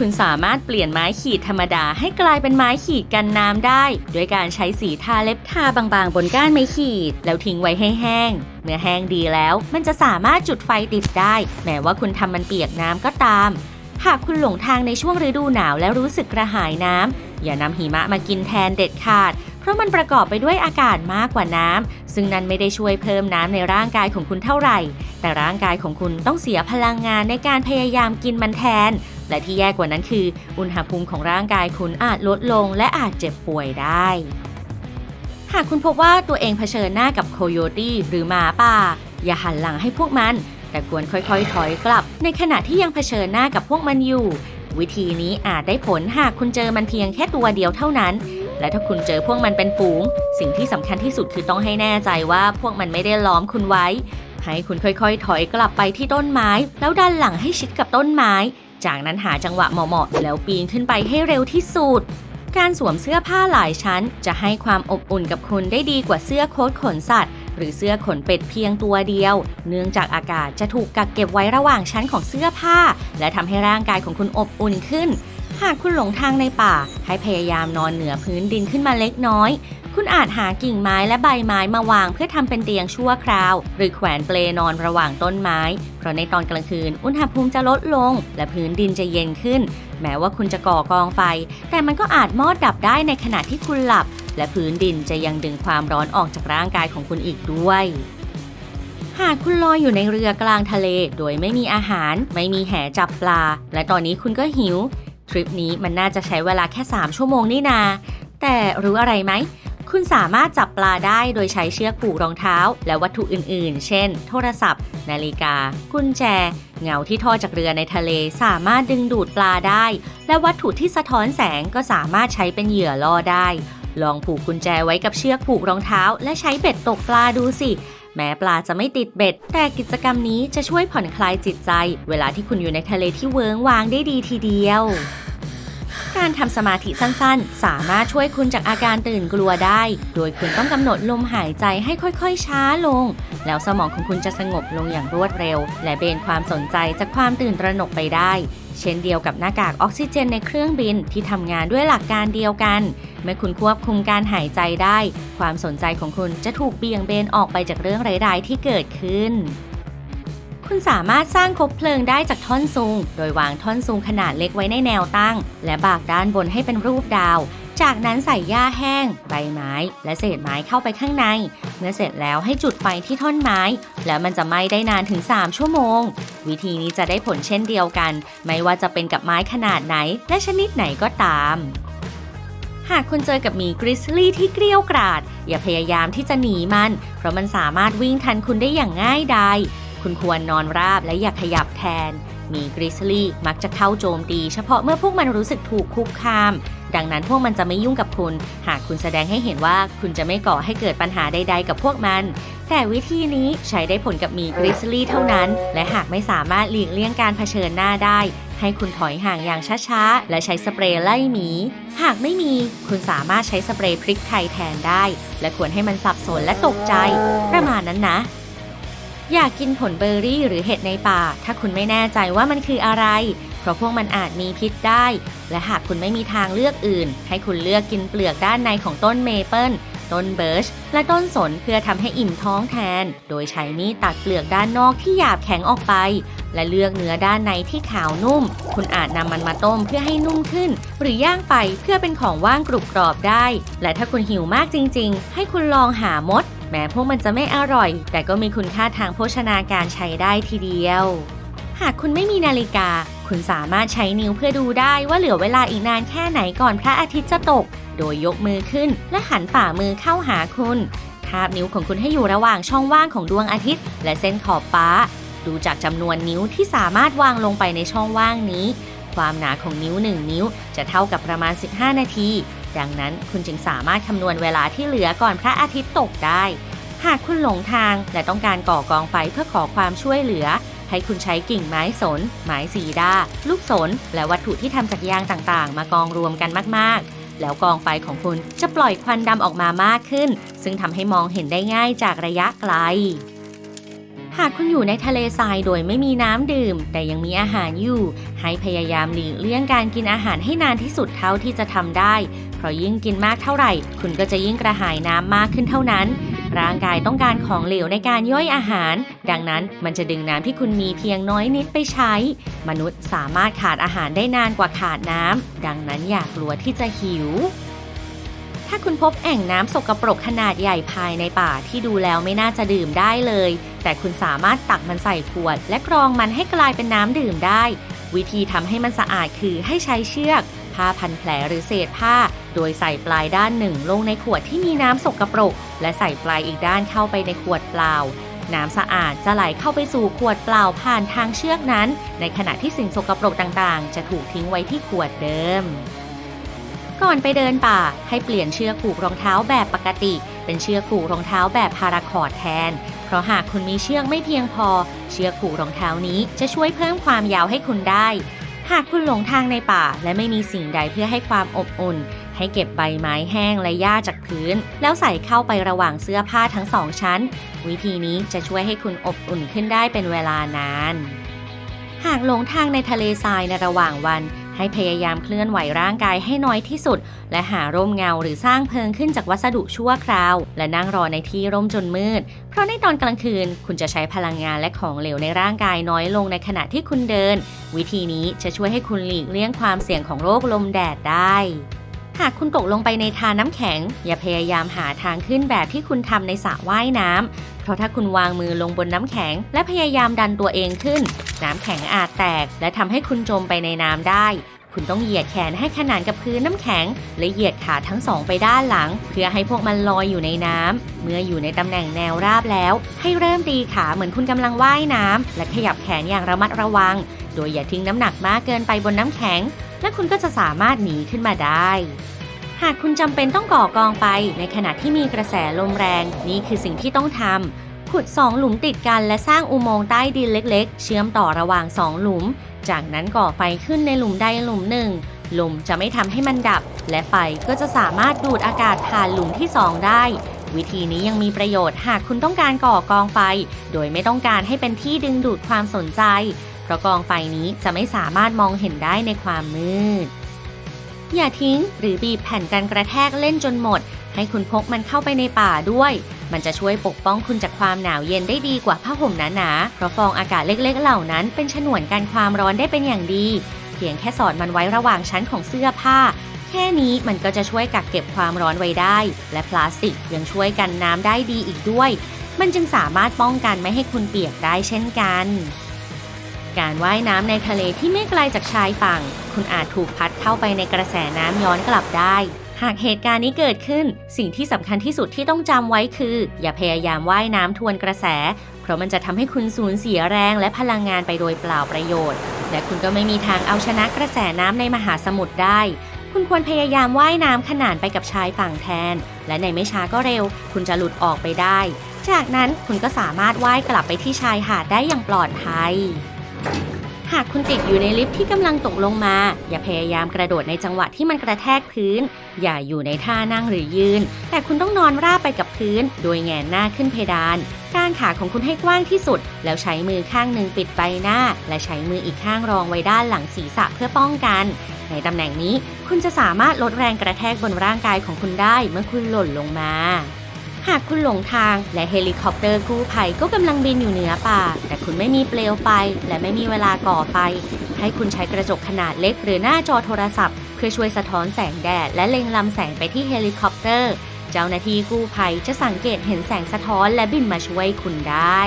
คุณสามารถเปลี่ยนไม้ขีดธรรมดาให้กลายเป็นไม้ขีดกันน้ำได้ ด้วยการใช้สีทาเล็บทาบางๆ บนก้านไม้ขีด แล้วทิ้งไว้ให้แห้ง เมื่อแห้งดีแล้ว มันจะสามารถจุดไฟติดได้ แม้ว่าคุณทำมันเปียกน้ำก็ตาม หากคุณหลงทางในช่วงฤดูหนาวและรู้สึกกระหายน้ำอย่านำหิมะมากินแทนเด็ดขาดเพราะมันประกอบไปด้วยอากาศมากกว่าน้ำซึ่งนั้นไม่ได้ช่วยเพิ่มน้ำในร่างกายของคุณเท่าไหร่ แต่ร่างกายของคุณต้องเสียพลังงานในการพยายามกินมันแทน และที่แย่กว่านั้นคือ อุณหภูมิของร่างกายคุณอาจลดลงและอาจเจ็บป่วยได้ หากคุณพบว่าตัวเองเผชิญหน้ากับโคโยตี้หรือหมาป่า อย่าหันหลังให้พวกมัน แต่ควรค่อยๆ ถอยกลับ ในขณะที่ยังเผชิญหน้ากับพวกมันอยู่ วิธีนี้อาจได้ผลหากคุณเจอมันเพียงแค่ตัวเดียวเท่านั้นและถ้าคุณเจอพวกมันเป็นฝูง สิ่งที่สำคัญที่สุดคือต้องให้แน่ใจว่าพวกมันไม่ได้ล้อมคุณไว้ ให้คุณค่อยๆ ถอยกลับไปที่ต้นไม้ แล้วดันหลังให้ชิดกับต้นไม้ จากนั้นหาจังหวะเหมาะๆแล้วปีนขึ้นไปให้เร็วที่สุดการสวมเสื้อผ้าหลายชั้น จะให้ความอบอุ่นกับคุณได้ดีกว่าเสื้อโค้ทขนสัตว์ หรือเสื้อขนเป็ดเพียงตัวเดียว เนื่องจากอากาศจะถูกกักเก็บไว้ระหว่างชั้นของเสื้อผ้า และทำให้ร่างกายของคุณอบอุ่นขึ้น หากคุณหลงทางในป่า ให้พยายามนอนเหนือพื้นดินขึ้นมาเล็กน้อย คุณอาจหากิ่งไม้และใบไม้มาวางเพื่อทำเป็นเตียงชั่วคราว หรือแขวนเปลนอนระหว่างต้นไม้ เพราะในตอนกลางคืน อุณหภูมิจะลดลง และพื้นดินจะเย็นขึ้น แม้ว่าคุณจะก่อกองไฟ แต่มันก็อาจมอดดับได้ในขณะที่คุณหลับ และพื้นดินจะยังดึงความร้อนออกจากร่างกายของคุณอีกด้วยหากคุณลอยอยู่ในเรือกลางทะเล โดยไม่มีอาหาร ไม่มีแหจับปลา และตอนนี้คุณก็หิว ทริปนี้มันน่าจะใช้เวลาแค่ 3 ชั่วโมงนี่นา แต่รู้อะไรไหม คุณสามารถจับปลาได้โดยใช้เชือกผูกรองเท้า และวัตถุอื่นๆ เช่น โทรศัพท์ นาฬิกา กุญแจ เงาที่ทอดจากเรือในทะเลสามารถดึงดูดปลาได้ และวัตถุที่สะท้อนแสงก็สามารถใช้เป็นเหยื่อล่อได้ ลองผูกกุญแจไว้กับเชือกผูกรองเท้า และใช้เบ็ดตกปลาดูสิแม้ปลาจะไม่ติดเบ็ด แต่กิจกรรมนี้จะช่วยผ่อนคลายจิตใจ เวลาที่คุณอยู่ในทะเลที่เวิงวางได้ดีทีเดียว การทำสมาธิสั้นๆ สามารถช่วยคุณจากอาการตื่นกลัวได้ โดยคุณต้องกำหนดลมหายใจให้ค่อยๆ ช้าลง แล้วสมองของคุณจะสงบลงอย่างรวดเร็ว และเบนความสนใจจากความตื่นตระหนกไปได้ เช่นเดียวกับหน้ากากออกซิเจนในเครื่องบินที่ทำงานด้วยหลักการเดียวกัน เมื่อคุณควบคุมการหายใจได้ ความสนใจของคุณจะถูกเบี่ยงเบนออกไปจากเรื่องร้ายๆที่เกิดขึ้น คุณสามารถสร้างคบเพลิงได้จากท่อนซุง โดยวางท่อนซุงขนาดเล็กไว้ในแนวตั้ง และบากด้านบนให้เป็นรูปดาว จากนั้นใส่หญ้าแห้ง ใบไม้ และเศษไม้เข้าไปข้างใน เมื่อเสร็จแล้วให้จุดไฟที่ท่อนไม้ แล้วมันจะไหม้ได้นานถึง 3 ชั่วโมง วิธีนี้จะได้ผลเช่นเดียวกัน ไม่ว่าจะเป็นกับไม้ขนาดไหน และชนิดไหนก็ตามหากคุณเจอกับหมีกริซลี่ที่เกรี้ยวกราด อย่าพยายามที่จะหนีมัน เพราะมันสามารถวิ่งทันคุณได้อย่างง่ายดาย คุณควรนอนราบและอย่าขยับแทน มีกริซลี่มักจะเข้าโจมตีเฉพาะเมื่อพวกมันรู้สึกถูกคุกคาม ดังนั้นพวกมันจะไม่ยุ่งกับคุณ หากคุณแสดงให้เห็นว่าคุณจะไม่ก่อให้เกิดปัญหาใด ๆ กับพวกมัน แต่วิธีนี้ใช้ได้ผลกับมีกริซลี่เท่านั้น และหากไม่สามารถหลีกเลี่ยงการเผชิญหน้าได้ ให้คุณถอยห่างอย่างช้าๆ และใช้สเปรย์ไล่หมี หากไม่มีคุณสามารถใช้สเปรย์พริกไทยแทนได้ และควรให้มันสับสนและตกใจ ประมาณนั้นนะ อยากกินผลเบอร์รี่หรือเห็ดในป่า ถ้าคุณไม่แน่ใจว่ามันคืออะไร เพราะพวกมันอาจมีพิษได้ และหากคุณไม่มีทางเลือกอื่น ให้คุณเลือกกินเปลือกด้านในของต้นเมเปิล ต้นเบิร์ชและต้นสนเพื่อทำให้อิ่มท้องแทน โดยใช้มีดตัดเปลือกด้านนอกที่หยาบแข็งออกไป และเลือกเนื้อด้านในที่ขาวนุ่ม คุณอาจนำมันมาต้มเพื่อให้นุ่มขึ้น หรือย่างไฟเพื่อเป็นของว่างกรุบกรอบได้ และถ้าคุณหิวมากจริง ๆ ให้คุณลองหามด แม้พวกมันจะไม่อร่อย แต่ก็มีคุณค่าทางโภชนาการใช้ได้ทีเดียว หากคุณไม่มีนาฬิกา คุณสามารถใช้นิ้วเพื่อดูได้ว่าเหลือเวลาอีกนานแค่ไหนก่อนพระอาทิตย์จะตก โดยยกมือขึ้นและหันฝ่ามือเข้าหาคุณทาบนิ้วของคุณให้อยู่ระหว่างช่องว่างของดวงอาทิตย์ และเส้นขอบฟ้า ดูจากจำนวนนิ้วที่สามารถวางลงไปในช่องว่างนี้ ความหนาของนิ้ว 1 นิ้ว จะเท่ากับประมาณ 15 นาที ดังนั้นคุณจึงสามารถคำนวณเวลาที่เหลือก่อนพระอาทิตย์ตกได้ หากคุณหลงทางและต้องการก่อกองไฟเพื่อขอความช่วยเหลือ ให้คุณใช้กิ่งไม้สน ไม้สีดา ลูกสน และวัตถุที่ทำจากยางต่างๆ มากองรวมกันมากๆแล้วกองไฟของคุณจะปล่อยควันดำออกมามากขึ้น ซึ่งทำให้มองเห็นได้ง่ายจากระยะไกล หากคุณอยู่ในทะเลทรายโดยไม่มีน้ำดื่ม แต่ยังมีอาหารอยู่ ให้พยายามหลีกเลี่ยงการกินอาหารให้นานที่สุดเท่าที่จะทำได้ เพราะยิ่งกินมากเท่าไหร่ คุณก็จะยิ่งกระหายน้ำมากขึ้นเท่านั้น ร่างกายต้องการของเหลวในการย่อยอาหาร ดังนั้นมันจะดึงน้ำที่คุณมีเพียงน้อยนิดไปใช้ มนุษย์สามารถขาดอาหารได้นานกว่าขาดน้ำดังนั้นอย่ากลัวที่จะหิวถ้าคุณพบแอ่งน้ำสกปรกขนาดใหญ่ภายในป่าที่ดูแล้วไม่น่าจะดื่มได้เลย แต่คุณสามารถตักมันใส่ขวด และกรองมันให้กลายเป็นน้ำดื่มได้ วิธีทำให้มันสะอาดคือให้ใช้เชือก ผ้าพันแผลหรือเศษผ้า โดยใส่ปลายด้านหนึ่งลงในขวดที่มีน้ำสกปรก และใส่ปลายอีกด้านเข้าไปในขวดเปล่า น้ำสะอาดจะไหลเข้าไปสู่ขวดเปล่าผ่านทางเชือกนั้น ในขณะที่สิ่งสกปรกต่างๆ จะถูกทิ้งไว้ที่ขวดเดิม ก่อนไปเดินป่าให้เปลี่ยนเชือกผูกรองเท้าแบบปกติ เป็นเชือกผูกรองเท้าแบบพาราคอร์ดแทน เพราะหากคุณมีเชือกไม่เพียงพอ เชือกผูกรองเท้านี้จะช่วยเพิ่มความยาวให้คุณได้ หากคุณหลงทางในป่าและไม่มีสิ่งใดเพื่อให้ความอบอุ่น ให้เก็บใบไม้แห้งและหญ้าจากพื้น แล้วใส่เข้าไประหว่างเสื้อผ้าทั้งสองชั้น วิธีนี้จะช่วยให้คุณอบอุ่นขึ้นได้เป็นเวลานาน หากหลงทางในทะเลทรายในระหว่างวัน ให้พยายามเคลื่อนไหวร่างกายให้น้อยที่สุด และหาร่มเงาหรือสร้างเพิงขึ้นจากวัสดุชั่วคราว และนั่งรอในที่ร่มจนมืด เพราะในตอนกลางคืน คุณจะใช้พลังงานและของเหลวในร่างกายน้อยลงในขณะที่คุณเดิน วิธีนี้จะช่วยให้คุณหลีกเลี่ยงความเสี่ยงของโรคลมแดดได้ หากคุณตกลงไปในทาน้ำแข็ง อย่าพยายามหาทางขึ้นแบบที่คุณทำในสระว่ายน้ำเพราะถ้าคุณวางมือลงบนน้ำแข็ง และพยายามดันตัวเองขึ้น น้ำแข็งอาจแตก และทำให้คุณจมไปในน้ำได้ คุณต้องเหยียดแขนให้ขนานกับพื้นน้ำแข็ง และเหยียดขาทั้งสองไปด้านหลัง เพื่อให้พวกมันลอยอยู่ในน้ำเมื่ออยู่ในตำแหน่งแนวราบแล้ว ให้เริ่มตีขาเหมือนคุณกำลังว่ายน้ำและขยับแขนอย่างระมัดระวัง โดยอย่าทิ้งน้ำหนักมากเกินไปบนน้ำแข็ง และคุณก็จะสามารถหนีขึ้นมาได้ หากคุณจำเป็นต้องก่อกองไฟในขณะที่มีกระแสลมแรง นี่คือสิ่งที่ต้องทำขุดสองหลุมติดกันและสร้างอุโมงค์ใต้ดินเล็ก ๆ เชื่อมต่อระหว่างสองหลุม จากนั้นก่อไฟขึ้นในหลุมใดหลุมหนึ่งลมจะไม่ทำให้มันดับ และไฟก็จะสามารถดูดอากาศผ่านหลุมที่สองได้ วิธีนี้ยังมีประโยชน์หากคุณต้องการก่อกองไฟ โดยไม่ต้องการให้เป็นที่ดึงดูดความสนใจ เพราะกองไฟนี้จะไม่สามารถมองเห็นได้ในความมืด อย่าทิ้งหรือบีบแผ่นกันกระแทกเล่นจนหมด ให้คุณพกมันเข้าไปในป่าด้วย มันจะช่วยปกป้องคุณจากความหนาวเย็นได้ดีกว่าผ้าห่มหนาๆเพราะฟองอากาศเล็กๆ เหล่านั้นเป็นฉนวนกันความร้อนได้เป็นอย่างดี เพียงแค่สอดมันไว้ระหว่างชั้นของเสื้อผ้าแค่นี้มันก็จะช่วยกักเก็บความร้อนไว้ได้ และพลาสติกยังช่วยกันน้ำได้ดีอีกด้วย มันจึงสามารถป้องกันไม่ให้คุณเปียกได้เช่นกัน การว่ายน้ำในทะเลที่ไม่ไกลจากชายฝั่ง คุณอาจถูกพัดเข้าไปในกระแสน้ำย้อนกลับได้ หากเหตุการณ์นี้เกิดขึ้น สิ่งที่สำคัญที่สุดที่ต้องจำไว้คือ อย่าพยายามว่ายน้ำทวนกระแส เพราะมันจะทำให้คุณสูญเสียแรงและพลังงานไปโดยเปล่าประโยชน์ และคุณก็ไม่มีทางเอาชนะกระแสน้ำในมหาสมุทรได้ คุณควรพยายามว่ายน้ำขนานไปกับชายฝั่งแทน และในไม่ช้าก็เร็ว คุณจะหลุดออกไปได้จากนั้นคุณก็สามารถว่ายกลับไปที่ชายหาดได้อย่างปลอดภัย หากคุณติดอยู่ในลิฟต์ที่กำลังตกลงมา อย่าพยายามกระโดดในจังหวะที่มันกระแทกพื้น อย่าอยู่ในท่านั่งหรือยืน แต่คุณต้องนอนราบไปกับพื้น โดยแงนหน้าขึ้นเพดานกางขาของคุณให้กว้างที่สุด แล้วใช้มือข้างหนึ่งปิดใบหน้า และใช้มืออีกข้างรองไว้ด้านหลังศีรษะเพื่อป้องกัน ในตำแหน่งนี้ คุณจะสามารถลดแรงกระแทกบนร่างกายของคุณได้เมื่อคุณหล่นลงมา หากคุณหลงทาง และเฮลิคอปเตอร์กู้ภัยก็กำลังบินอยู่เหนือป่า แต่คุณไม่มีเปลวไฟ และไม่มีเวลาก่อไฟ ให้คุณใช้กระจกขนาดเล็กหรือหน้าจอโทรศัพท์ เพื่อช่วยสะท้อนแสงแดด และเล็งลำแสงไปที่เฮลิคอปเตอร์ เจ้าหน้าที่กู้ภัยจะสังเกตเห็นแสงสะท้อนและบินมาช่วยคุณได้